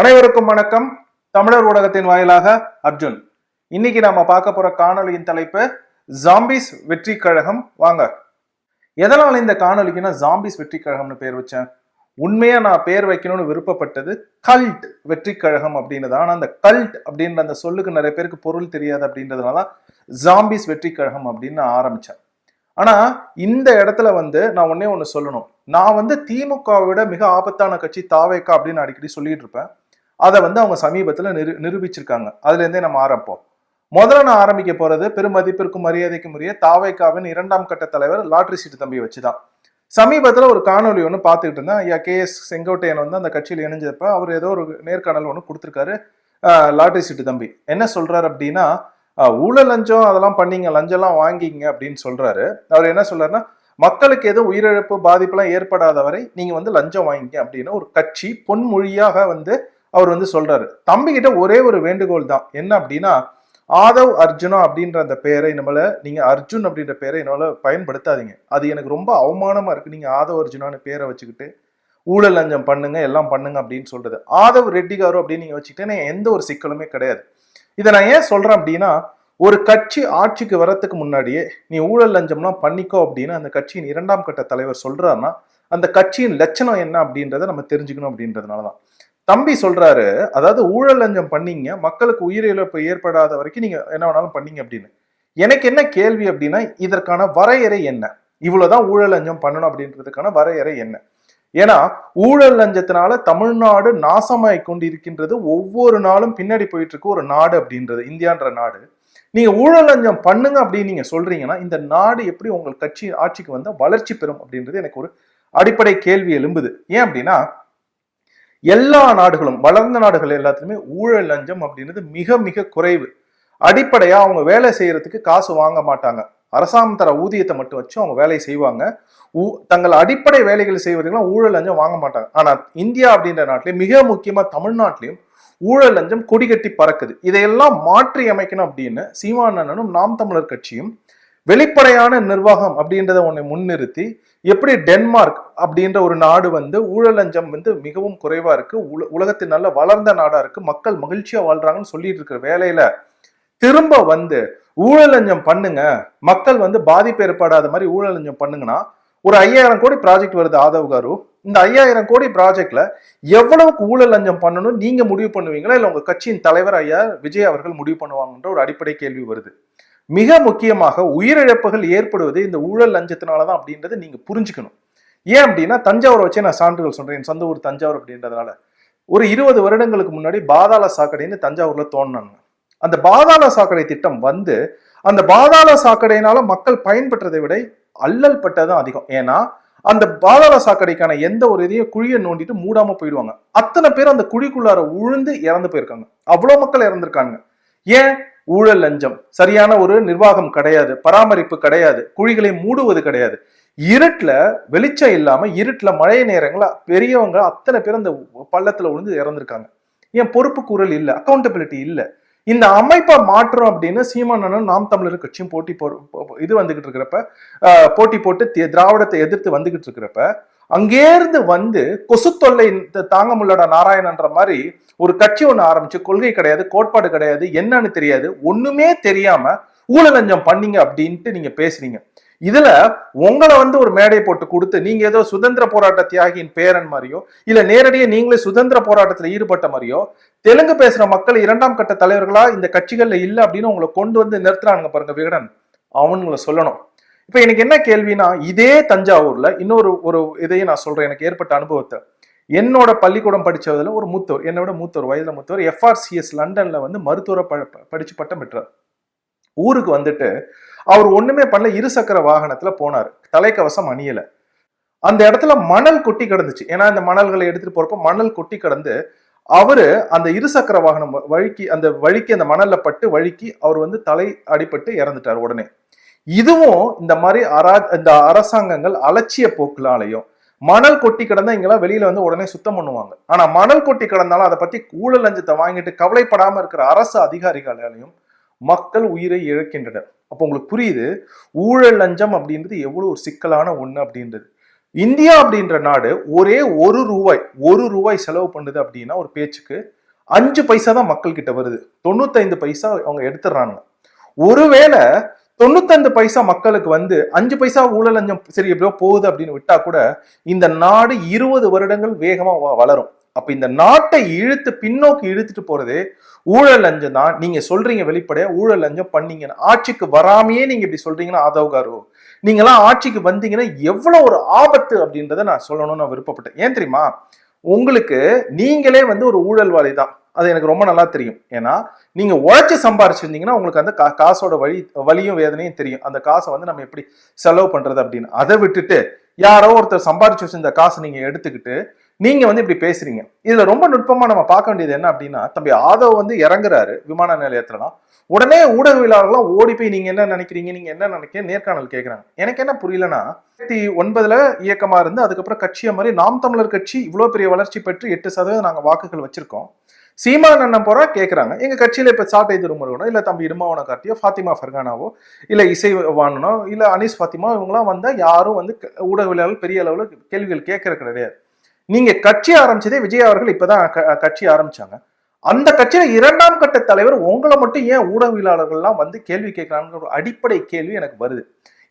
அனைவருக்கும் வணக்கம். தமிழர் ஊடகத்தின் வாயிலாக அர்ஜுன். இன்னைக்கு நாம பார்க்க போற காணொலியின் தலைப்பு ஜாம்பிஸ் வெற்றி கழகம். வாங்க. எதனால இந்த காணொலிக்குன்னா ஜாம்பிஸ் வெற்றி கழகம்னு பேர் வச்சேன். உண்மையா நான் பேர் வைக்கணும்னு விருப்பப்பட்டது கல்ட் வெற்றி கழகம் அப்படின்றது ஆனா அந்த கல்ட் அப்படின்ற அந்த சொல்லுக்கு நிறைய பேருக்கு பொருள் தெரியாது அப்படின்றதுனால ஜாம்பிஸ் வெற்றி கழகம் அப்படின்னு நான் ஆரம்பிச்சேன். ஆனா இந்த இடத்துல வந்து நான் ஒன்னே ஒன்று சொல்லணும். நான் வந்து திமுகவை விட மிக ஆபத்தான கட்சி தாவேக்கா அப்படின்னு அடிக்கடி சொல்லிட்டு இருப்பேன். அதை வந்து அவங்க சமீபத்தில் நிரு நிரூபிச்சிருக்காங்க. அதுலேருந்தே நம்ம ஆரம்பிப்போம். முதல்ல நான் ஆரம்பிக்க போறது பெருமதிப்பிற்கும் மரியாதைக்கும் உரிய தாவைக்காவின் இரண்டாம் கட்ட தலைவர் லாட்ரி சீட்டு தம்பி வச்சுதான். சமீபத்தில் ஒரு காணொலி ஒன்று பார்த்துக்கிட்டு இருந்தேன். ஐயா கே. எஸ். செங்கோட்டையன் வந்து அந்த கட்சியில் இணைஞ்சப்ப அவர் ஏதோ ஒரு நேர்காணல் ஒன்று கொடுத்துருக்காரு லாட்ரி சீட்டு தம்பி. என்ன சொல்றாரு அப்படின்னா ஊழல் லஞ்சம் அதெல்லாம் பண்ணீங்க லஞ்சம்லாம் வாங்கிங்க அப்படின்னு சொல்றாரு. அவர் என்ன சொல்றாருன்னா மக்களுக்கு எதுவும் உயிரிழப்பு பாதிப்புலாம் ஏற்படாத வரை நீங்க வந்து லஞ்சம் வாங்கிங்க அப்படின்னு ஒரு கட்சி பொன்மொழியாக வந்து அவர் வந்து சொல்றாரு தம்பிக்கிட்ட ஒரே ஒரு வேண்டுகோள் தான். என்ன அப்படின்னா ஆதவ் அர்ஜுனா அப்படின்ற அந்த பெயரை நம்மள நீங்க அர்ஜுன் அப்படின்ற பெயரை என்னால பயன்படுத்தாதீங்க. அது எனக்கு ரொம்ப அவமானமா இருக்கு. நீங்க ஆதவ் அர்ஜுனான்னு பேரை வச்சுக்கிட்டு ஊழல் லஞ்சம் பண்ணுங்க எல்லாம் பண்ணுங்க அப்படின்னு சொல்றது. ஆதவ் ரெட்டி காரு அப்படின்னு நீங்க வச்சுக்கிட்டேன்னா எந்த ஒரு சிக்கலுமே கிடையாது. இதை நான் ஏன் சொல்றேன் அப்படின்னா ஒரு கட்சி ஆட்சிக்கு வரத்துக்கு முன்னாடியே நீ ஊழல் லஞ்சம்லாம் பண்ணிக்கோ அப்படின்னு அந்த கட்சியின் இரண்டாம் கட்ட தலைவர் சொல்றாருன்னா அந்த கட்சியின் லட்சணம் என்ன அப்படின்றத நம்ம தெரிஞ்சுக்கணும் அப்படின்றதுனால தான் தம்பி சொல்றாரு அதாவது ஊழல் லஞ்சம் பண்ணீங்க மக்களுக்கு உயிரிழப்பு ஏற்படாத வரைக்கும் நீங்க என்ன வேணாலும் பண்ணீங்க அப்படின்னு. எனக்கு என்ன கேள்வி அப்படின்னா இதற்கான வரையறை என்ன? இவ்வளவுதான் ஊழல் லஞ்சம் பண்ணணும் அப்படின்றதுக்கான வரையறை என்ன? ஏன்னா ஊழல் லஞ்சத்தினால தமிழ்நாடு நாசமாய் கொண்டிருக்கின்றது ஒவ்வொரு நாளும் பின்னாடி போயிட்டு இருக்க ஒரு நாடு அப்படின்றது இந்தியான்ற நாடு. நீங்க ஊழல் லஞ்சம் பண்ணுங்க அப்படின்னு நீங்க சொல்றீங்கன்னா இந்த நாடு எப்படி உங்கள் கட்சி ஆட்சிக்கு வந்தா வளர்ச்சி பெறும் அப்படின்றது எனக்கு ஒரு அடிப்படை கேள்வி எழும்புது. ஏன் அப்படின்னா எல்லா நாடுகளும் வளர்ந்த நாடுகள் எல்லாத்துலேயுமே ஊழல் லஞ்சம் அப்படின்றது மிக மிக குறைவு. அடிப்படையாக அவங்க வேலை செய்யறதுக்கு காசு வாங்க மாட்டாங்க. அரசாங்கம் தர ஊதியத்தை மட்டும் வச்சு அவங்க வேலையை செய்வாங்க. ஊ- தங்கள் அடிப்படை வேலைகள் செய்வதெல்லாம் ஊழல் லஞ்சம் வாங்க மாட்டாங்க. ஆனால் இந்தியா அப்படின்ற நாட்டிலே மிக முக்கியமாக தமிழ்நாட்டிலையும் ஊழல் லஞ்சம் கொடிகட்டி பறக்குது. இதையெல்லாம் மாற்றி அமைக்கணும் அப்படின்னு சீமானனும் நாம் தமிழர் கட்சியும் வெளிப்படையான நிர்வாகம் அப்படின்றத ஒன்றை முன்னிறுத்தி எப்படி டென்மார்க் அப்படின்ற ஒரு நாடு வந்து ஊழல் லஞ்சம் வந்து மிகவும் குறைவா இருக்கு. உல- உலகத்தின் நல்ல வளர்ந்த நாடா இருக்கு. மக்கள் மகிழ்ச்சியா வாழ்றாங்கன்னு சொல்லிட்டு இருக்கிற வேலையில திரும்ப வந்து ஊழல் லஞ்சம் பண்ணுங்க. மக்கள் வந்து பாதிப்பு ஏற்படாத மாதிரி ஊழல் லஞ்சம் பண்ணுங்கன்னா ஒரு ஐயாயிரம் கோடி ப்ராஜெக்ட் வருது ஆதவ் காரு. இந்த ஐயாயிரம் கோடி ப்ராஜெக்ட்ல எவ்வளவுக்கு ஊழல் லஞ்சம் பண்ணணும்? நீங்க முடிவு பண்ணுவீங்களா? இல்ல உங்க கட்சியின் தலைவர் ஐயா விஜய் அவர்கள் முடிவு பண்ணுவாங்கன்ற ஒரு அடிப்படை கேள்வி வருது. மிக முக்கியமாக உயிரிழப்புகள் ஏற்படுவது இந்த ஊழல் லஞ்சத்தினாலதான் அப்படின்றத நீங்க புரிஞ்சுக்கணும். ஏன் அப்படின்னா தஞ்சாவூரை வச்சே நான் சான்றுகள் சொல்றேன். என் சொந்த ஊர் தஞ்சாவூர் அப்படின்றதுனால. ஒரு இருபது வருடங்களுக்கு முன்னாடி பாதாள சாக்கடைன்னு தஞ்சாவூர்ல தோணுனாங்க. அந்த பாதாள சாக்கடை திட்டம் வந்து அந்த பாதாள சாக்கடையினால மக்கள் பயன்பெற்றதை விட அல்லல் பட்டதான் அதிகம். ஏன்னா அந்த பாதாள சாக்கடைக்கான எந்த ஒரு இதையும் குழியை நோண்டிட்டு மூடாம போயிடுவாங்க. அத்தனை பேர் அந்த குழிக்குள்ளார உழுந்து இறந்து போயிருக்காங்க. அவ்வளவு மக்கள் இறந்துருக்காங்க. ஏன்? ஊழல் லஞ்சம். சரியான ஒரு நிர்வாகம் கிடையாது. பராமரிப்பு கிடையாது. குழிகளை மூடுவது கிடையாது. இருட்டில் வெளிச்சம் இல்லாமல் இருட்டில் மழை நேரங்கள பெரியவங்க அத்தனை பேர் அந்த பள்ளத்தில் விழுந்து இறந்துருக்காங்க. ஏன் பொறுப்பு கூறல் இல்லை அக்கௌண்டபிலிட்டி இல்லை. இந்த அமைப்பை மாற்றம் அப்படின்னு சீமானனும் நாம் தமிழர் கட்சியும் போட்டி போ இது வந்துகிட்டு இருக்கிறப்ப போட்டி போட்டு திராவிடத்தை எதிர்த்து வந்துகிட்டு இருக்கிறப்ப அங்கேருந்து வந்து கொசு தொல்லை தாங்க முடியலடா நாராயணன்ற மாதிரி ஒரு கட்சி ஒன்று ஆரம்பிச்சு கொள்கை கிடையாது கோட்பாடு கிடையாது என்னன்னு தெரியாது ஒண்ணுமே தெரியாம ஊழலஞ்சம் பண்ணீங்க அப்படின்ட்டு நீங்க பேசுறீங்க. இதுல உங்களை வந்து ஒரு மேடை போட்டு கொடுத்து நீங்க ஏதோ சுதந்திர போராட்ட தியாகியின் பேரன் மாதிரியோ இல்ல நேரடியாக நீங்களே சுதந்திர போராட்டத்துல ஈடுபட்ட மாதிரியோ தெலுங்கு பேசுற மக்கள் இரண்டாம் கட்ட தலைவர்களா இந்த கட்சிகள்ல இல்லை அப்படின்னு உங்களை கொண்டு வந்து நிறுத்துறானுங்க பாருங்க விகடன். அவனுங்களை சொல்லணும். இப்ப எனக்கு என்ன கேள்வினா இதே தஞ்சாவூர்ல இன்னொரு ஒரு இதையும் நான் சொல்றேன். எனக்கு ஏற்பட்ட அனுபவத்தை. என்னோட பள்ளிக்கூடம் படிச்சதுல ஒரு மூத்தவர் என்னோட மூத்தவர் வயதுல மூத்தவர் எஃப்ஆர்சிஎஸ் லண்டன்ல வந்து மருத்துவரை ப- படித்து படிச்சு பட்டம் பெற்றார். ஊருக்கு வந்துட்டு அவர் ஒண்ணுமே பண்ணல இருசக்கர வாகனத்துல போனார். தலைக்கவசம் அணியல. அந்த இடத்துல மணல் கொட்டி கிடந்துச்சு. ஏன்னா இந்த மணல்களை எடுத்துட்டு போறப்ப மணல் கொட்டி கிடந்து அவரு அந்த இருசக்கர வாகனம் வழுக்கி அந்த வழுக்கி அந்த மணல்ல பட்டு வழுக்கி அவர் வந்து தலை அடிபட்டு இறந்துட்டார் உடனே. இதுவும் இந்த மாதிரி அரா இந்த அரசாங்கங்கள் அலட்சிய போக்குலாலையும் மணல் கொட்டி கிடந்தா இங்கெல்லாம் வெளியில வந்து உடனே சுத்தம் பண்ணுவாங்க. ஆனா மணல் கொட்டி கிடந்தாலும் அதை பத்தி ஊழல் லஞ்சத்தை வாங்கிட்டு கவலைப்படாம இருக்கிற அரசு அதிகாரிகளாலையும் மக்கள் உயிரை இழக்கின்றனர். அப்போ உங்களுக்கு புரியுது? ஊழல் லஞ்சம் அப்படின்றது எவ்வளவு ஒரு சிக்கலான ஒண்ணு அப்படின்றது. இந்தியா அப்படின்ற நாடு ஒரே ஒரு ரூபாய் ஒரு ரூபாய் செலவு பண்ணுது அப்படின்னா ஒரு பேச்சுக்கு அஞ்சு பைசா தான் மக்கள் கிட்ட வருது. தொண்ணூத்தைந்து பைசா அவங்க எடுத்துடுறாங்க ஒருவேளை தொண்ணூத்தஞ்சு பைசா மக்களுக்கு வந்து அஞ்சு பைசா ஊழல் லஞ்சம் சரி எப்படியோ போகுது அப்படின்னு விட்டா கூட இந்த நாடு இருபது வருடங்கள் வேகமா வளரும். அப்ப இந்த நாட்டை இழுத்து பின்னோக்கி இழுத்துட்டு போறது ஊழல் லஞ்சம் தான். நீங்க சொல்றீங்க வெளிப்படையா ஊழல் லஞ்சம் பண்ணீங்கன்னு. ஆட்சிக்கு வராமையே நீங்க இப்படி சொல்றீங்கன்னா ஆதவகாரு நீங்களாம் ஆட்சிக்கு வந்தீங்கன்னா எவ்வளவு ஒரு ஆபத்து அப்படின்றத நான் சொல்லணும்னு நான் விருப்பப்பட்டேன். ஏன் தெரியுமா? உங்களுக்கு நீங்களே வந்து ஒரு ஊழல்வாதி தான். அது எனக்கு ரொம்ப நல்லா தெரியும். ஏன்னா நீங்க உழைச்சி சம்பாரிச்சிருந்தீங்கன்னா உங்களுக்கு அந்த கா- காசோட வழி வலியும் வேதனையும் தெரியும். அந்த காசை வந்து நம்ம எப்படி செலவு பண்றது அப்படின்னு. அதை விட்டுட்டு யாரோ ஒருத்தர் சம்பாரிச்சு வச்சிருந்த காசை நீங்க எடுத்துக்கிட்டு நீங்க வந்து இப்படி பேசுறீங்க. இதுல ரொம்ப நுட்பமா நம்ம பார்க்க வேண்டியது என்ன அப்படின்னா தம்பி ஆதவ் வந்து இறங்குறாரு விமான நிலையத்துலனா உடனே ஊடகவியலாளர்கள்லாம் ஓடி போய் நீங்க என்ன நினைக்கிறீங்க? நீங்க என்ன நினைக்கிறீங்க நேர்காணல் கேட்கறாங்க எனக்கு என்ன புரியலன்னா ரெண்டாயிரத்தி ஒன்பதுல இயக்கமா இருந்து அதுக்கப்புறம் கட்சியை மாதிரி நாம் தமிழர் கட்சி இவ்வளவு பெரிய வளர்ச்சி பெற்று எட்டு சதவீதம் நாங்க வாக்குகள் வச்சிருக்கோம். சீமான் அண்ணன் போறா? கேட்குறாங்க எங்க கட்சியில இப்ப சாட்டை திருமுருகனோ இல்ல தம்பி இடுமாவன கார்த்தியோ ஃபாத்திமா ஃபர்கானாவோ இல்ல இசை வாணனோ இல்ல அனீஸ் ஃபாத்திமா இவங்கலாம் வந்தா யாரும் வந்து க- பெரிய அளவுல கேள்விகள் கேட்கறது கிடையாது. நீங்க கட்சி ஆரம்பிச்சதே விஜய் அவர்கள் இப்பதான் க- கட்சி ஆரம்பிச்சாங்க. அந்த கட்சியில இரண்டாம் கட்ட தலைவர் உங்களை மட்டும் ஏன் ஊடகவியலாளர்கள்லாம் வந்து கேள்வி கேட்கறாங்கிற ஒரு அடிப்படை கேள்வி எனக்கு வருது.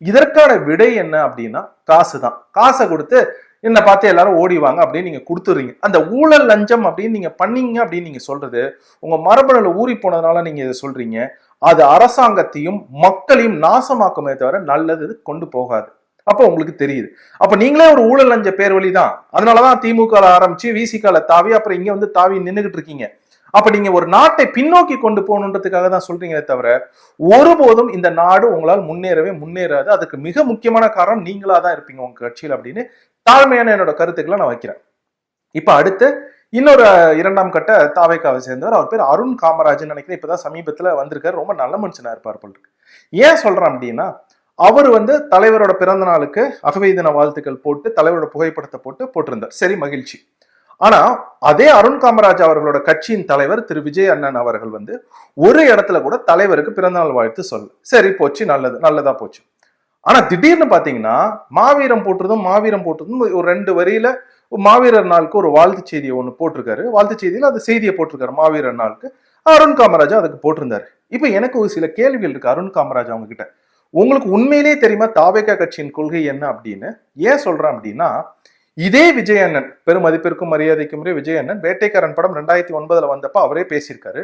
இதற்கான விடை என்ன அப்படின்னா காசு தான் காசை கொடுத்து என்னை பார்த்து எல்லாரும் ஓடிவாங்க அப்படின்னு நீங்க கொடுத்துறீங்க அந்த ஊழல் லஞ்சம் அப்படின்னு நீங்க பண்ணீங்க அப்படின்னு நீங்க சொல்றது உங்க மரபணுல ஊறி போனதுனால நீங்க இதை சொல்றீங்க. அது அரசாங்கத்தையும் மக்களையும் நாசமாக்குமே தவிர நல்லது இது கொண்டு போகாது. அப்போ உங்களுக்கு தெரியுது. அப்ப நீங்களே ஒரு ஊழல் லஞ்ச பேர் வழி தான் அதனாலதான் திமுக ஆரம்பிச்சு விசிகால தாவி அப்புறம் இங்க வந்து தாவி நின்றுகிட்டு இருக்கீங்க. அப்ப நீங்க ஒரு நாட்டை பின்னோக்கி கொண்டு போகணுன்றதுக்காக தான் சொல்றீங்களே தவிர ஒருபோதும் இந்த நாடு உங்களால் முன்னேறவே முன்னேறாது. அதுக்கு மிக முக்கியமான காரணம் நீங்களா தான் இருப்பீங்க உங்க கட்சியில் அப்படின்னு தாழ்மையான என்னோட கருத்துக்களை நான் வைக்கிறேன். இப்போ அடுத்து இன்னொரு இரண்டாம் கட்ட தாவைக்காவை சேர்ந்தவர் அவர் பேர் அருண் காமராஜன் நினைக்கிறேன். இப்பதான் சமீபத்தில் வந்திருக்காரு. ரொம்ப நல்ல மனுஷனா இருப்பார் போல் இருக்கு. ஏன் சொல்றேன் அப்படின்னா அவர் வந்து தலைவரோட பிறந்த நாளுக்கு அகவை தின வாழ்த்துக்கள் போட்டு தலைவரோட புகைப்படத்தை போட்டு போட்டிருந்தார். சரி மகிழ்ச்சி. ஆனா அதே அருண் காமராஜ் அவர்களோட கட்சியின் தலைவர் திரு. விஜய் அண்ணன் அவர்கள் வந்து ஒரு இடத்துல கூட தலைவருக்கு பிறந்தநாள் வாழ்த்து சொல்ல சரி போச்சு நல்லது நல்லதா போச்சு. ஆனா திடீர்னு பாத்தீங்கன்னா மாவீரம் போட்டுறதும் மாவீரம் போட்டுறதும் ஒரு ரெண்டு வரியில மாவீரர் நாளுக்கு ஒரு வாழ்த்து செய்தியை ஒன்று போட்டிருக்காரு. வாழ்த்து செய்தியில அந்த செய்தியை போட்டிருக்காரு மாவீரர் நாளுக்கு. அருண் காமராஜா அதுக்கு போட்டிருந்தாரு. இப்போ எனக்கு ஒரு சில கேள்விகள் இருக்கு அருண் காமராஜ் அவங்க கிட்ட உங்களுக்கு உண்மையிலேயே தெரியுமா தாவேகா கட்சியின் கொள்கை என்ன அப்படின்னு? ஏன் சொல்றேன் அப்படின்னா இதே விஜயண்ணன் பெருமதிப்பிற்கும் மரியாதைக்கும் விஜயண்ணன் வேட்டைக்காரன் படம் ரெண்டாயிரத்தி ஒன்பதுல வந்தப்ப அவரே பேசியிருக்காரு.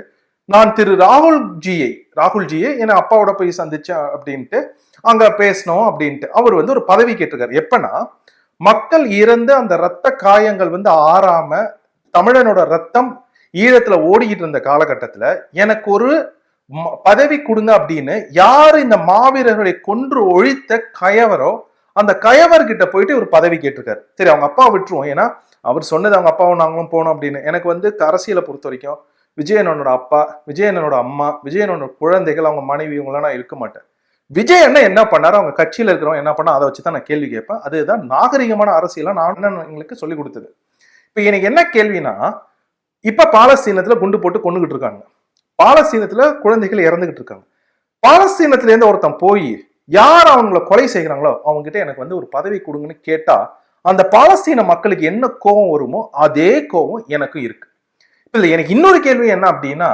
நான் திரு ராகுல் ஜியை ராகுல் ஜியை என் அப்பாவோட போய் சந்திச்சேன் அப்படின்ட்டு அங்க பேசணும் அப்படின்ட்டு. அவர் வந்து ஒரு பதவி கேட்டிருக்காரு. எப்போன்னா மக்கள் இறந்து அந்த ரத்த காயங்கள் வந்து ஆறாம தமிழனோட ரத்தம் ஈழத்துல ஓடிக்கிட்டு இருந்த காலகட்டத்துல எனக்கு ஒரு ம- பதவி கொடுங்க அப்படின்னு யார் இந்த மாவீரர்களை கொன்று ஒழித்த கயவரோ அந்த கயவர்கிட்ட போயிட்டு ஒரு பதவி கேட்டிருக்காரு. சரி அவங்க அப்பா விட்டுருவோம். ஏன்னா அவர் சொன்னது அவங்க அப்பாவும் நாங்களும் போனோம் அப்படின்னு. எனக்கு வந்து அரசியலை பொறுத்த வரைக்கும் விஜயனோட அப்பா விஜயனோட அம்மா விஜயனோட குழந்தைகள் அவங்க மனைவி இவங்களாம் நான் இருக்க மாட்டேன். விஜய் என்ன என்ன பண்ணாரு? அவங்க கட்சியில் இருக்கிறவங்க என்ன பண்ணா? அதை வச்சு தான் நான் கேள்வி கேட்பேன். அதுதான் நாகரிகமான அரசியலாக நான் என்ன எங்களுக்கு சொல்லி கொடுத்தது. இப்போ எனக்கு என்ன கேள்வினா இப்போ பாலஸ்தீனத்தில் குண்டு போட்டு கொண்டுகிட்டு இருக்காங்க. பாலஸ்தீனத்தில் குழந்தைகள் இறந்துகிட்டு இருக்காங்க. பாலஸ்தீனத்திலேருந்து ஒருத்தன் போய் யார் அவங்கள கொலை செய்கிறாங்களோ அவங்ககிட்ட எனக்கு வந்து ஒரு பதவி கொடுங்கன்னு கேட்டால் அந்த பாலஸ்தீன மக்களுக்கு என்ன கோபம் வருமோ அதே கோபம் எனக்கும் இருக்கு. இல்ல எனக்கு இன்னொரு கேள்வி என்ன அப்படின்னா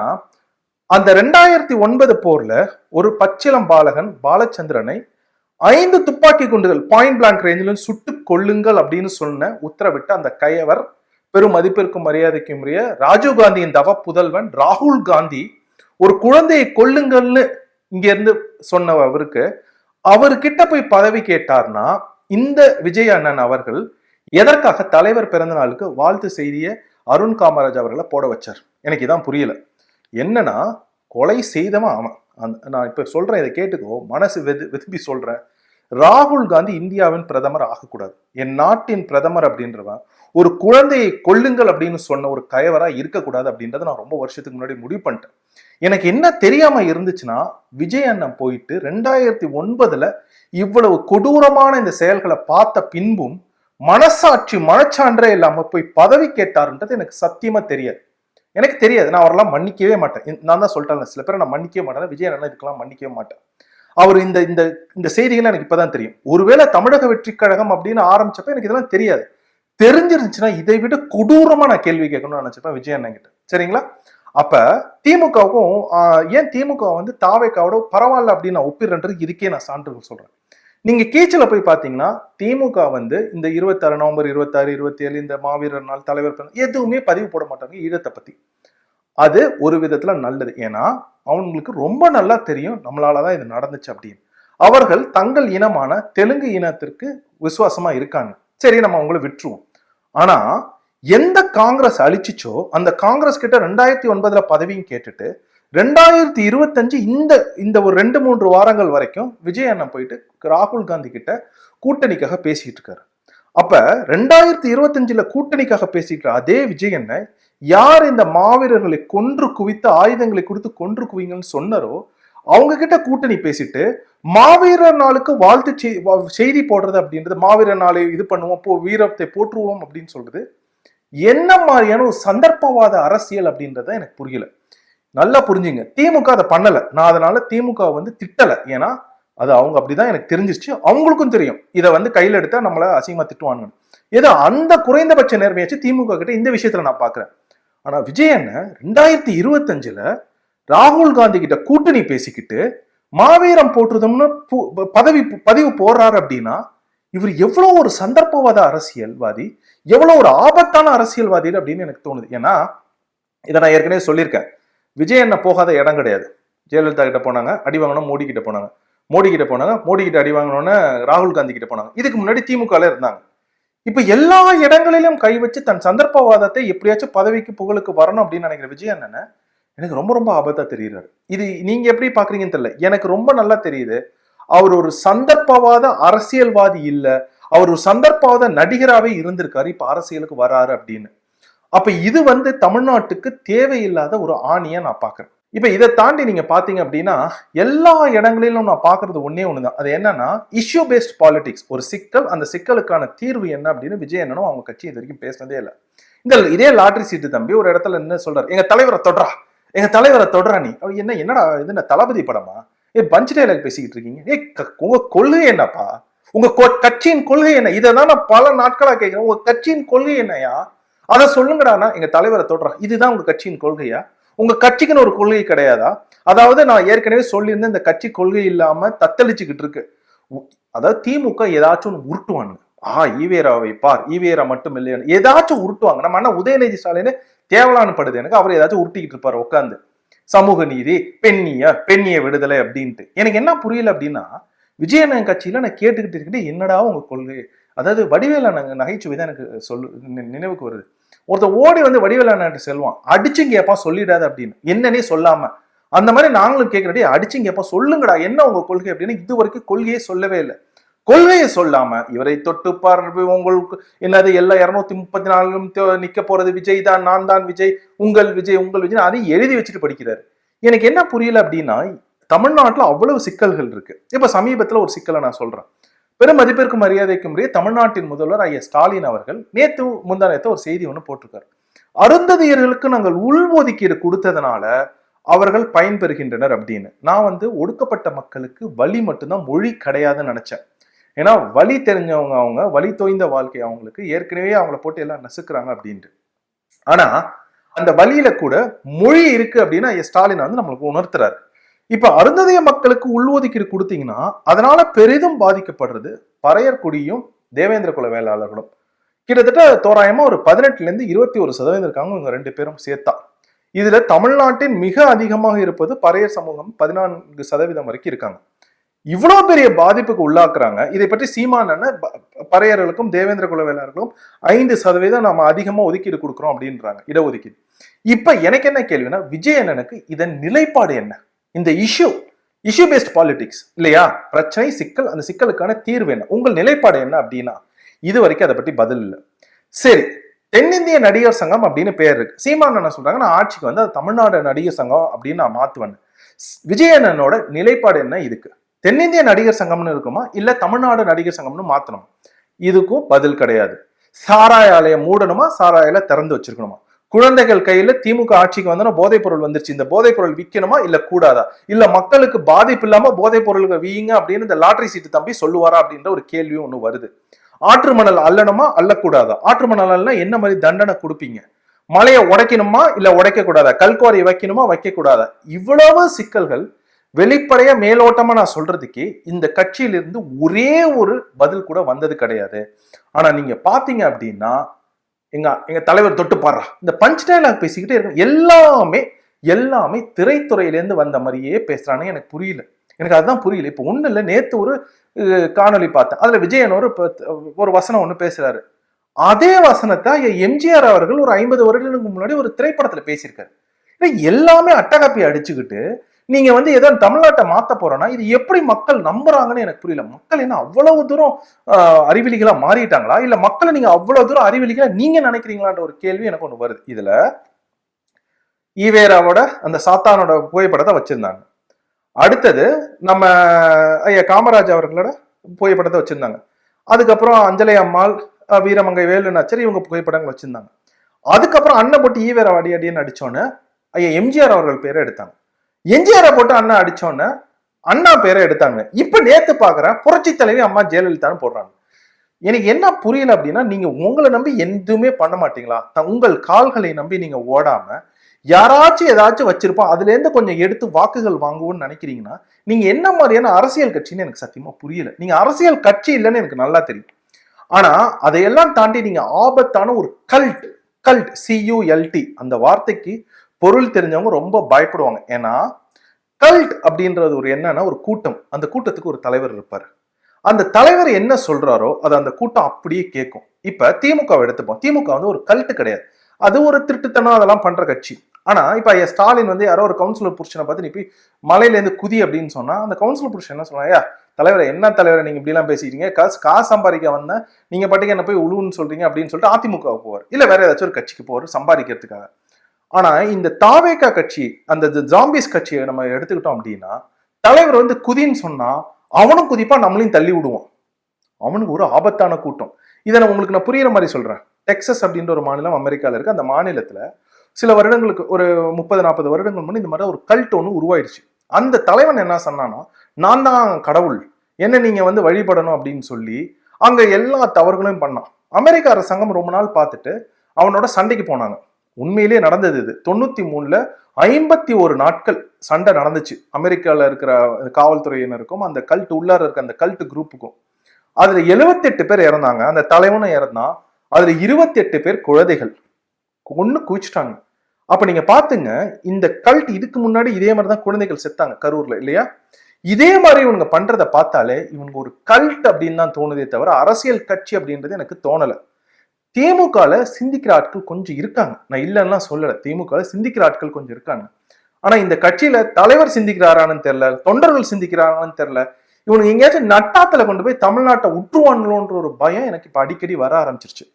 அந்த ரெண்டாயிரத்தி ஒன்பது போர்ல ஒரு பச்சிளம் பாலகன் பாலச்சந்திரனை ஐந்து துப்பாக்கி குண்டுகள் பாயிண்ட் பிளாங்க் ரேஞ்சிலும் சுட்டு கொள்ளுங்கள் அப்படின்னு சொன்ன உத்தரவிட்ட அந்த கயவர் பெரும் மதிப்பிற்கும் மரியாதைக்கும் உரிய ராஜீவ் காந்தியின் தவ புதல்வன் ராகுல் காந்தி ஒரு குழந்தையை கொல்லுங்கள்னு இங்க இருந்து சொன்ன அவருக்கு அவர்கிட்ட போய் பதவி கேட்டார்னா இந்த விஜய் அண்ணன் அவர்கள் எதற்காக தலைவர் பிறந்த நாளுக்கு வாழ்த்து செய்தியை அருண் காமராஜ் அவர்களை போட வச்சார்? எனக்கு இதான் புரியல. என்னன்னா கொலை செய்தவன் அவன். அந்த நான் இப்போ சொல்கிறேன் இதை கேட்டுக்கோ. மனசு வெது வெதுப்பி சொல்கிறேன் ராகுல் காந்தி இந்தியாவின் பிரதமர் ஆகக்கூடாது. என் நாட்டின் பிரதமர் அப்படின்றவன் ஒரு குழந்தையை கொள்ளுங்கள் அப்படின்னு சொன்ன ஒரு கயவராக இருக்கக்கூடாது அப்படின்றத நான் ரொம்ப வருஷத்துக்கு முன்னாடி முடிவு பண்ணிட்டேன். எனக்கு என்ன தெரியாம இருந்துச்சுன்னா விஜய் அண்ணன் போயிட்டு ரெண்டாயிரத்தி ஒன்பதுல இவ்வளவு கொடூரமான இந்த செயல்களை பார்த்த பின்பும் மனசாட்சி மனச்சான்றே இல்லாம போய் பதவி கேட்டாருன்றது எனக்கு சத்தியமா தெரியாது. எனக்கு தெரியாது. நான் அவரெல்லாம் மன்னிக்கவே மாட்டேன். நான் தான் சொல்லிட்டேன் சில பேரை நான் மன்னிக்கவே மாட்டேன். விஜய் அண்ணன் இதுக்கெல்லாம் மன்னிக்கவே மாட்டேன். அவர் இந்த இந்த இந்த செய்திகள் எனக்கு இப்பதான் தெரியும். ஒருவேளை தமிழக வெற்றி கழகம் அப்படின்னு ஆரம்பிச்சப்ப எனக்கு இதெல்லாம் தெரியாது. தெரிஞ்சிருந்துச்சுன்னா இதை விட கொடூரமா நான் கேள்வி கேட்கணும்னு நினைச்சப்பேன் விஜய் அண்ணன் கிட்ட. சரிங்களா? அப்ப திமுகவுக்கும் ஏன் திமுக வந்து தாவேக்காவோட பரவாயில்ல அப்படின்னு நான் ஒப்பிடுறேன்றது இதுக்கே நான் சான்றுகள் சொல்றேன். நீங்க கீச்சில் போய் பார்த்தீங்கன்னா திமுக வந்து இந்த இருபத்தாறு நவம்பர் இருபத்தாறு இருபத்தி ஏழு இந்த மாவீரர் நாள் தலைவர் எதுவுமே பதிவு போட மாட்டாங்க ஈழத்தை பத்தி. அது ஒரு விதத்துல நல்லது. ஏன்னா அவங்களுக்கு ரொம்ப நல்லா தெரியும் நம்மளாலதான் இது நடந்துச்சு அப்படின்னு. அவர்கள் தங்கள் இனமான தெலுங்கு இனத்திற்கு விசுவாசமா இருக்காங்க. சரி நம்ம அவங்கள விட்டுருவோம். ஆனா எந்த காங்கிரஸ் அழிச்சிச்சோ அந்த காங்கிரஸ் கிட்ட ரெண்டாயிரத்தி ஒன்பதுல பதவியும் கேட்டுட்டு ரெண்டாயிரத்தி இருபத்தஞ்சு இந்த இந்த ஒரு ரெண்டு மூன்று வாரங்கள் வரைக்கும் விஜய் அண்ணன் போயிட்டு ராகுல் காந்தி கிட்ட கூட்டணிக்காக பேசிட்டு இருக்காரு. அப்ப ரெண்டாயிரத்தி இருபத்தஞ்சுல கூட்டணிக்காக பேசிட்டு அதே விஜய் அண்ணன் யார் இந்த மாவீரர்களை கொன்று குவித்து ஆயுதங்களை கொடுத்து கொன்று குவிங்கன்னு சொன்னாரோ அவங்க கிட்ட கூட்டணி பேசிட்டு மாவீரர் நாளுக்கு வாழ்த்து வா- செய்தி போடுறது அப்படின்றது மாவீரர் நாளை இது பண்ணுவோம் போ வீரத்தை போற்றுவோம் அப்படின்னு சொல்றது என்ன மாதிரியான ஒரு சந்தர்ப்பவாத அரசியல் அப்படின்றத எனக்கு புரியல. நல்லா புரிஞ்சுங்க. திமுக அதை பண்ணல. நான் அதனால திமுக வந்து திட்டல. ஏன்னா அது அவங்க அப்படிதான் எனக்கு தெரிஞ்சிச்சு. அவங்களுக்கும் தெரியும். இதை வந்து கையில எடுத்தா நம்மள அசிங்கமா திட்டுவாங்க ஏதோ அந்த குறைந்தபட்ச நேர்மையாச்சு திமுக கிட்ட இந்த விஷயத்துல நான் பாக்குறேன். ஆனா விஜய் அண்ணன் ரெண்டாயிரத்தி இருபத்தஞ்சுல ராகுல் காந்தி கிட்ட கூட்டணி பேசிக்கிட்டு மாவீரம் போட்டுருதோம்னு பதவி பதிவு போடுறாரு அப்படின்னா இவர் எவ்வளவு ஒரு சந்தர்ப்பவாத அரசியல்வாதி எவ்வளவு ஒரு ஆபத்தான அரசியல்வாதி அப்படின்னு எனக்கு தோணுது. ஏன்னா இதை நான் ஏற்கனவே சொல்லியிருக்கேன். விஜய் அண்ணன் போகாத இடம் கிடையாது. ஜெயலலிதா கிட்ட போனாங்க அடி வாங்கணும் மோடி கிட்ட போனாங்க. மோடி கிட்ட போனாங்க மோடி கிட்ட அடி வாங்கினோன்னு ராகுல் காந்தி கிட்ட போனாங்க. இதுக்கு முன்னாடி திமுகல இருந்தாங்க. இப்ப எல்லா இடங்களிலும் கை வச்சு தன் சந்தர்ப்பவாதத்தை எப்படியாச்சும் பதவிக்கு புகழுக்கு வரணும் அப்படின்னு நினைக்கிற விஜய் அண்ணனை எனக்கு ரொம்ப ரொம்ப ஆபத்தா தெரியுறாரு இது நீங்க எப்படி பாக்குறீங்கன்னு தெரியல. எனக்கு ரொம்ப நல்லா தெரியுது. அவர் ஒரு சந்தர்ப்பவாத அரசியல்வாதி இல்ல. அவர் ஒரு சந்தர்ப்பவாத நடிகராகவே இருந்திருக்காரு. இப்ப அரசியலுக்கு வராரு அப்படின்னு. அப்ப இது வந்து தமிழ்நாட்டுக்கு தேவையில்லாத ஒரு ஆணியை நான் பாக்குறேன் இப்ப இதை தாண்டி நீங்க பாத்தீங்க அப்படின்னா எல்லா இடங்களிலும் நான் பாக்குறது ஒன்னே ஒண்ணுதான். அது என்னன்னா இஷ்யூ பேஸ்ட் பாலிடிக்ஸ் ஒரு சிக்கல் அந்த சிக்கலுக்கான தீர்வு என்ன அப்படின்னு விஜய் அண்ணனும் அவங்க கட்சி இது வரைக்கும் பேசினதே இல்லை. இந்த இதே லாட்ரி சீட்டு தம்பி ஒரு இடத்துல என்ன சொல்றாரு எங்க தலைவரை தொடரா எங்க தலைவரை தொடரா நீ. அப்படி என்ன என்னடா இது என்ன தளபதி படமா? ஏ பஞ்ச் டைலாக் பேசிக்கிட்டு இருக்கீங்க. ஏ க- உங்க கொள்கை என்னப்பா? உங்க கொ- கட்சியின் கொள்கை என்ன? இதை தான் நான் பல நாட்களா கேட்கிறேன். உங்க கட்சியின் கொள்கை என்னையா அதை சொல்லுங்கடானா எங்க தலைவரை தொடரா இதுதான் உங்க கட்சியின் கொள்கையா? உங்க கட்சிக்குன்னு ஒரு கொள்கை கிடையாதா? அதாவது நான் ஏற்கனவே சொல்லியிருந்தேன் இந்த கட்சி கொள்கை இல்லாம தத்தளிச்சுக்கிட்டு இருக்கு. உ- அதாவது திமுக ஏதாச்சும் ஒன்று உருட்டுவானுங்க. ஆ ஈவேராவை பார் ஈவேரா மட்டும் இல்லையானு. ஏதாச்சும் உருட்டுவாங்க. நம்ம அண்ணா உதயநிதி ஸ்டாலின் தேவலானப்படுது எனக்கு அவர் ஏதாச்சும் உருட்டிக்கிட்டு இருப்பாரு உட்காந்து சமூக நீதி பெண்ணிய பெண்ணிய விடுதலை அப்படின்ட்டு. எனக்கு என்ன புரியல அப்படின்னா விஜயநகன் கட்சியில நான் கேட்டுக்கிட்டு இருக்கிட்டு என்னடா உங்க கொள்கை? அதாவது வடிவேல நகைச்சுவை தான் எனக்கு சொல்லு நினைவுக்கு வருது. ஒருத்தர் ஓடி வந்து வடிவேலான்னு செல்வான். அடிச்சு கேப்பா சொல்லிடாது அப்படின்னு. என்னன்னே சொல்லாம. அந்த மாதிரி நாங்களும் கேட்கறடி அடிச்சுங்க கேப்பா சொல்லுங்கடா என்ன உங்க கொள்கை? அப்படின்னு இது வரைக்கும் கொள்கையே சொல்லவே இல்லை. கொள்கையை சொல்லாம இவரை தொட்டு பார்வை உங்களுக்கு என்னது எல்லா இருநூத்தி முப்பத்தி நாலும் நிக்க போறது விஜய் தான் நான் தான் விஜய் உங்கள் விஜய் உங்கள் விஜய் அதையும் எழுதி வச்சுட்டு படிக்கிறாரு. எனக்கு என்ன புரியல அப்படின்னா தமிழ்நாட்டுல அவ்வளவு சிக்கல்கள் இருக்கு. இப்ப சமீபத்துல ஒரு சிக்கலை நான் சொல்றேன். பெரும் மதிப்பிற்கு மரியாதைக்கும் உரிய தமிழ்நாட்டின் முதல்வர் ஐயா ஸ்டாலின் அவர்கள் நேத்து முந்தானத்தை ஒரு செய்தி ஒன்று போட்டிருக்காரு. அருந்ததியர்களுக்கு நாங்கள் உள்ஒதுக்கீடு கொடுத்ததுனால அவர்கள் பயன்பெறுகின்றனர் அப்படின்னு. நான் வந்து ஒடுக்கப்பட்ட மக்களுக்கு வழி மட்டும்தான் மொழி கிடையாதுன்னு நினைச்சேன். ஏன்னா வழி தெரிஞ்சவங்க அவங்க வழி தோய்ந்த வாழ்க்கை அவங்களுக்கு ஏற்கனவே அவங்கள போட்டு எல்லாம் நசுக்கிறாங்க அப்படின்ட்டு. ஆனா அந்த வழியில கூட மொழி இருக்கு அப்படின்னா ஐ ஸ்டாலின் வந்து நம்மளுக்கு உணர்த்துறாரு. இப்ப அருந்ததிய மக்களுக்கு உள்ஒதுக்கீடு கொடுத்தீங்கன்னா அதனால பெரிதும் பாதிக்கப்படுறது பறையர்குடியும் தேவேந்திர குல வேளாளர்களும். கிட்டத்தட்ட தோராயமா ஒரு பதினெட்டுல இருந்து இருபத்தி ஒரு சதவீதம் இருக்காங்க இவங்க ரெண்டு பேரும் சேர்த்தா. இதுல தமிழ்நாட்டின் மிக அதிகமாக இருப்பது பறையர் சமூகம் பதினான்கு சதவீதம் வரைக்கும் இருக்காங்க. இவ்வளவு பெரிய பாதிப்புக்கு உள்ளாக்குறாங்க. இதை பற்றி சீமானன்னு பறையர்களுக்கும் தேவேந்திர குல வேளாளர்களும் ஐந்து சதவீதம் நாம அதிகமா ஒதுக்கீடு கொடுக்குறோம் அப்படின்றாங்க இடஒதுக்கீடு. இப்ப எனக்கு என்ன கேள்வினா விஜய் இதன் நிலைப்பாடு என்ன? இந்த இஷ்யூ இஷ்யூ பேஸ்ட் பாலிடிக்ஸ் இல்லையா? பிரச்சனை சிக்கல் அந்த சிக்கலுக்கான தீர்வு என்ன? உங்கள் நிலைப்பாடு என்ன அப்படின்னா இது வரைக்கும் அதை பற்றி பதில் இல்லை. சரி தென்னிந்திய நடிகர் சங்கம் அப்படின்னு பேர் இருக்கு. சீமான் என்ன சொல்றாங்க நான் ஆட்சிக்கு வந்து அது தமிழ்நாடு நடிகர் சங்கம் அப்படின்னு நான் மாத்துவேன். விஜயண்ணனோட நிலைப்பாடு என்ன இதுக்கு? தென்னிந்திய நடிகர் சங்கம்னு இருக்குமா? இல்ல தமிழ்நாடு நடிகர் சங்கம்னு மாத்தணும்? இதுக்கும் பதில் கிடையாது. சாராய ஆலயம் மூடணுமா? சாராயால திறந்து வச்சிருக்கணுமா? குழந்தைகள் கையில திமுக ஆட்சிக்கு வந்தோன்னா போதைப் பொருள் வந்துருச்சு. இந்த போதைப் பொருள் விற்கணுமா இல்ல கூடாதா? இல்ல மக்களுக்கு பாதிப்பு இல்லாம போதைப் பொருள்கள் வீங்க அப்படின்னு இந்த லாட்டரி சீட்டு தம்பி சொல்லுவாரா அப்படின்ற ஒரு கேள்வியும் ஒண்ணு வருது. ஆற்று மணல் அல்லணுமா? அல்லக்கூடாதா? ஆற்று மணல் அல்லனா என்ன மாதிரி தண்டனை கொடுப்பீங்க? மலையை உடைக்கணுமா? இல்ல உடைக்க கூடாதா கல்குவாரி வைக்கணுமா? வைக்க கூடாதா இவ்வளவு சிக்கல்கள் வெளிப்படையா மேலோட்டமா நான் சொல்றதுக்கு இந்த கட்சியிலிருந்து ஒரே ஒரு பதில் கூட வந்தது கிடையாது. ஆனா நீங்க பாத்தீங்க அப்படின்னா எங்க எங்க தலைவர் தொட்டு பாடுறா. இந்த பஞ்ச் டயலாக் பேசிக்கிட்டே இருக்கும் எல்லாமே எல்லாமே திரைத்துறையிலேருந்து வந்த மாதிரியே பேசுறானே எனக்கு புரியல. எனக்கு அதுதான் புரியல. இப்போ ஒன்றும் இல்லை. நேற்று ஒரு காணொலி காணொளி பார்த்தேன். அதில் விஜயன் ஒரு ஒரு வசனம் ஒன்று பேசுறாரு. அதே வசனத்தை எம்ஜிஆர் அவர்கள் ஒரு ஐம்பது வருடங்களுக்கு முன்னாடி ஒரு திரைப்படத்தில் பேசியிருக்காரு. எல்லாமே அட்டகாப்பி அடிச்சுக்கிட்டு நீங்க வந்து ஏதோ தமிழ்நாட்டை மாத்த போறோம்னா இது எப்படி மக்கள் நம்புறாங்கன்னு எனக்கு புரியல. மக்கள் என்ன அவ்வளவு தூரம் அறிவிலிகளா மாறிட்டாங்களா? இல்ல மக்களை நீங்க அவ்வளவு தூரம் அறிவிலிகளா நீங்க நினைக்கிறீங்களான்ற ஒரு கேள்வி எனக்கு ஒண்ணு வருது. இதுல ஈவேராவோட அந்த சாத்தானோட புகைப்படத்தை வச்சிருந்தாங்க. அடுத்தது நம்ம ஐயா காமராஜ் அவர்களோட புகைப்படத்தை வச்சிருந்தாங்க. அதுக்கப்புறம் அஞ்சலை அம்மாள் வீரமங்கை வேலு நாச்சர் இவங்க புகைப்படங்கள் வச்சிருந்தாங்க. அதுக்கப்புறம் அண்ணன் போட்டு ஈவேரா அடி அடின்னு அடிச்சோன்னு ஐயா எம்ஜிஆர் அவர்கள் பேரை எடுத்தாங்க. எம்ஜிஆரை போட்டு அண்ணா அடிச்சோன்னே அண்ணா பேரை எடுத்தாங்க. இப்ப நேத்து பாக்குறேன் புரட்சி தலைவி அம்மா ஜெயலலிதான்னு போடுறாங்க. எனக்கு என்ன புரியல அப்படின்னா நீங்க உங்களை நம்பி எதுவுமே பண்ண மாட்டீங்களா? த- உங்கள் கால்களை நம்பி நீங்க ஓடாம யாராச்சும் ஏதாச்சும் வச்சிருப்போம் அதுல இருந்து கொஞ்சம் எடுத்து வாக்குகள் வாங்குவோம்னு நினைக்கிறீங்கன்னா நீங்க என்ன மாதிரியான அரசியல் கட்சின்னு எனக்கு சத்தியமா புரியல. நீங்க அரசியல் கட்சி இல்லைன்னு எனக்கு நல்லா தெரியும். ஆனா அதையெல்லாம் தாண்டி நீங்க ஆபத்தான ஒரு கல்ட் கல்ட் சியூஎல்டி அந்த வார்த்தைக்கு பொருள் தெரிஞ்சவங்க ரொம்ப பயப்படுவாங்க. ஏன்னா கல்ட் அப்படின்றது ஒரு என்னன்னா ஒரு கூட்டம். அந்த கூட்டத்துக்கு ஒரு தலைவர் இருப்பார். அந்த தலைவர் என்ன சொல்றாரோ அது அந்த கூட்டம் அப்படியே கேட்கும் இப்ப திமுகவை எடுத்துப்போம். திமுக வந்து ஒரு கல்ட்டு கிடையாது. அது ஒரு திருட்டுத்தனம் அதெல்லாம் பண்ற கட்சி. ஆனா இப்ப ஐயா ஸ்டாலின் வந்து யாரோ ஒரு கவுன்சிலர் புருஷனை பார்த்து நீ போய் மலையில இருந்து குதி அப்படின்னு சொன்னா அந்த கவுன்சிலர் புருஷன் என்ன சொன்னா ஐயா தலைவரை என்ன தலைவரை நீங்க இப்படிலாம் பேசிட்டீங்க காசு காசு சம்பாதிக்க வந்தேன். நீங்க பாட்டுக்கு என்ன போய் உழுவுன்னு சொல்றீங்க அப்படின்னு சொல்லிட்டு அதிமுக போவார். இல்ல வேற ஏதாச்சும் ஒரு கட்சிக்கு போவார் சம்பாதிக்கிறதுக்காக. ஆனா இந்த தாவேக்கா கட்சி அந்த ஜாம்பிஸ் கட்சியை நம்ம எடுத்துக்கிட்டோம் அப்படின்னா தலைவர் வந்து குதின்னு சொன்னா அவனும் குதிப்பா நம்மளையும் தள்ளி விடுவான். அவனுக்கு ஒரு ஆபத்தான கூட்டம். இதை நான் உங்களுக்கு நான் புரியுற மாதிரி சொல்றேன். டெக்சஸ் அப்படின்ற ஒரு மாநிலம் அமெரிக்காவில் இருக்கு. அந்த மாநிலத்துல சில வருடங்களுக்கு ஒரு முப்பது நாற்பது வருடங்கள் முன்னாடி இந்த மாதிரி ஒரு கல்ட் ஒன்று உருவாயிடுச்சு. அந்த தலைவன் என்ன சொன்னான்னா நான் தான் கடவுள். என்ன நீங்க வந்து வழிபடணும் அப்படின்னு சொல்லி அங்க எல்லா தவறுகளையும் பண்ணான். அமெரிக்க அரசாங்கம் ரொம்ப நாள் பார்த்துட்டு அவனோட சண்டைக்கு போனாங்க. உண்மையிலேயே நடந்தது இது. தொண்ணூத்தி மூணுல ஐம்பத்தி ஒரு நாட்கள் சண்டை நடந்துச்சு. அமெரிக்கால இருக்கிற காவல்துறையினருக்கும் அந்த கல்ட் உள்ளார இருக்க அந்த கல்ட் குரூப்புக்கும். அதுல 78 பேர் இறந்தாங்க. அந்த தலைவனும் இறந்தான். அதுல 28 பேர் குழந்தைகள். ஒண்ணு குவிச்சிட்டாங்க. அப்ப நீங்க பாத்துங்க இந்த கல்ட் இதுக்கு முன்னாடி இதே மாதிரி தான் குழந்தைகள் செத்தாங்க கரூர்ல இல்லையா? இதே மாதிரி இவனுங்க பண்றதை பார்த்தாலே இவனுக்கு ஒரு கல்ட் அப்படின்னு தான் தோணுதே தவிர அரசியல் கட்சி அப்படின்றது எனக்கு தோணலை. திமுகல சிந்திக்கிற ஆட்கள் கொஞ்சம் இருக்காங்க. நான் இல்லைன்னா சொல்லல. திமுகல சிந்திக்கிற ஆட்கள் கொஞ்சம் இருக்காங்க. ஆனா இந்த கட்சியில தலைவர் சிந்திக்கிறாரான்னு தெரியல. தொண்டர்கள் சிந்திக்கிறாரான்னு தெரியல. இவனுக்கு எங்கேயாச்சும் நட்டாத்துல கொண்டு போய் தமிழ்நாட்டை உற்றுவானுன்ற ஒரு பயம் எனக்கு இப்ப அடிக்கடி வர ஆரம்பிச்சிருச்சு.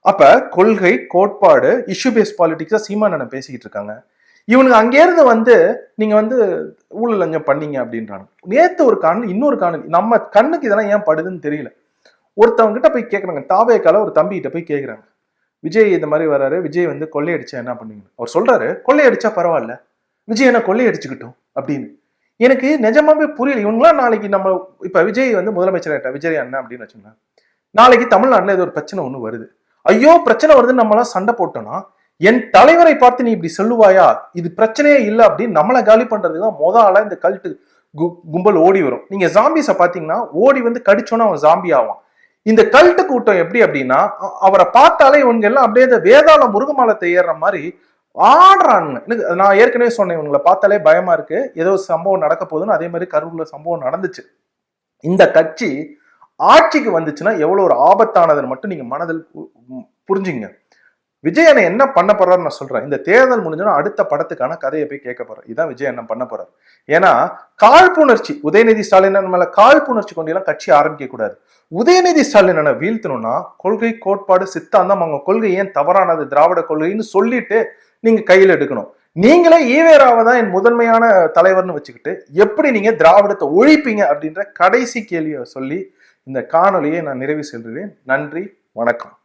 அப்ப கொள்கை கோட்பாடு இஷ்யூ பேஸ் பாலிடிக்ஸா சீமானனை பேசிக்கிட்டு இருக்காங்க. இவனுக்கு அங்கேருந்து வந்து நீங்க வந்து ஊழல் லஞ்சம் பண்ணீங்க அப்படின்றாங்க. நேத்து ஒரு காணல் இன்னொரு காணல். நம்ம கண்ணுக்கு இதெல்லாம் ஏன் படுதுன்னு தெரியல. ஒருத்தவங்க கிட்ட போய் கேட்குறாங்க தாவேக்கால ஒரு தம்பி கிட்ட போய் கேட்குறாங்க விஜய் இந்த மாதிரி வராரு. விஜய் வந்து கொள்ளையடிச்சா என்ன பண்ணுவீங்க? அவர் சொல்றாரு கொள்ளையடிச்சா பரவாயில்ல. விஜய் என்ன கொள்ளையடிச்சுக்கிட்டோம்? அப்படின்னு. எனக்கு நிஜமாவே புரியல. இவங்களாம் நாளைக்கு நம்ம இப்ப விஜய் வந்து முதலமைச்சர் ஆயிட்டா விஜய் அண்ணன் அப்படின்னு வச்சுக்கோங்க நாளைக்கு தமிழ்நாட்டில் ஏதோ ஒரு பிரச்சனை ஒண்ணு வருது. ஐயோ பிரச்சனை வருதுன்னு நம்மளாம் சண்டை போட்டோம்னா என் தலைவரை பார்த்து நீ இப்படி சொல்லுவாயா? இது பிரச்சனையே இல்லை அப்படின்னு நம்மளை காலி பண்றதுக்கு தான் மொத ஆளாக இந்த கல்ட்டு கும்பல் ஓடி வரும். நீங்க ஜாம்பிஸை பார்த்தீங்கன்னா ஓடி வந்து கடிச்சோன்னா அவன் ஜாம்பி ஆவான். இந்த கல்ட்டு கூட்டம் எப்படி அப்படின்னா அவரை பார்த்தாலே இவங்க எல்லாம் அப்படியே இந்த வேதாள முருகமாலத்தை ஏறுற மாதிரி ஆடுறானுங்க. எனக்கு நான் ஏற்கனவே சொன்னேன் இவங்களை பார்த்தாலே பயமா இருக்கு. ஏதோ சம்பவம் நடக்க போகுதுன்னு அதே மாதிரி கரூர்ல சம்பவம் நடந்துச்சு. இந்த கட்சி ஆட்சிக்கு வந்துச்சுன்னா எவ்வளவு ஒரு ஆபத்தானதுன்னு மட்டும் நீங்க மனதில் பு- புரிஞ்சுங்க விஜய் அண்ணன் என்ன பண்ண போறாரு நான் சொல்றேன். இந்த தேர்தல் முடிஞ்சோன்னா அடுத்த படத்துக்கான கதையை போய் கேட்க போறேன் இதான் விஜய் அண்ணன் பண்ண போறாரு. ஏன்னா காழ்ப்புணர்ச்சி உதயநிதி ஸ்டாலின் மேல காழ்ப்புணர்ச்சி கொண்டெல்லாம் கட்சி ஆரம்பிக்க கூடாது. உதயநிதி ஸ்டாலின் வீழ்த்தணும்னா கொள்கை கோட்பாடு சித்தாந்தம் அவங்க கொள்கை ஏன் தவறானது திராவிட கொள்கைன்னு சொல்லிட்டு நீங்க கையில் எடுக்கணும். நீங்களே ஈவேராவை தான் என் முதன்மையான தலைவர்னு வச்சுக்கிட்டு எப்படி நீங்க திராவிடத்தை ஒழிப்பீங்க அப்படின்ற கடைசி கேள்வியை சொல்லி இந்த காணொலியை நான் நிறைவு செல்கிறேன் நன்றி வணக்கம்.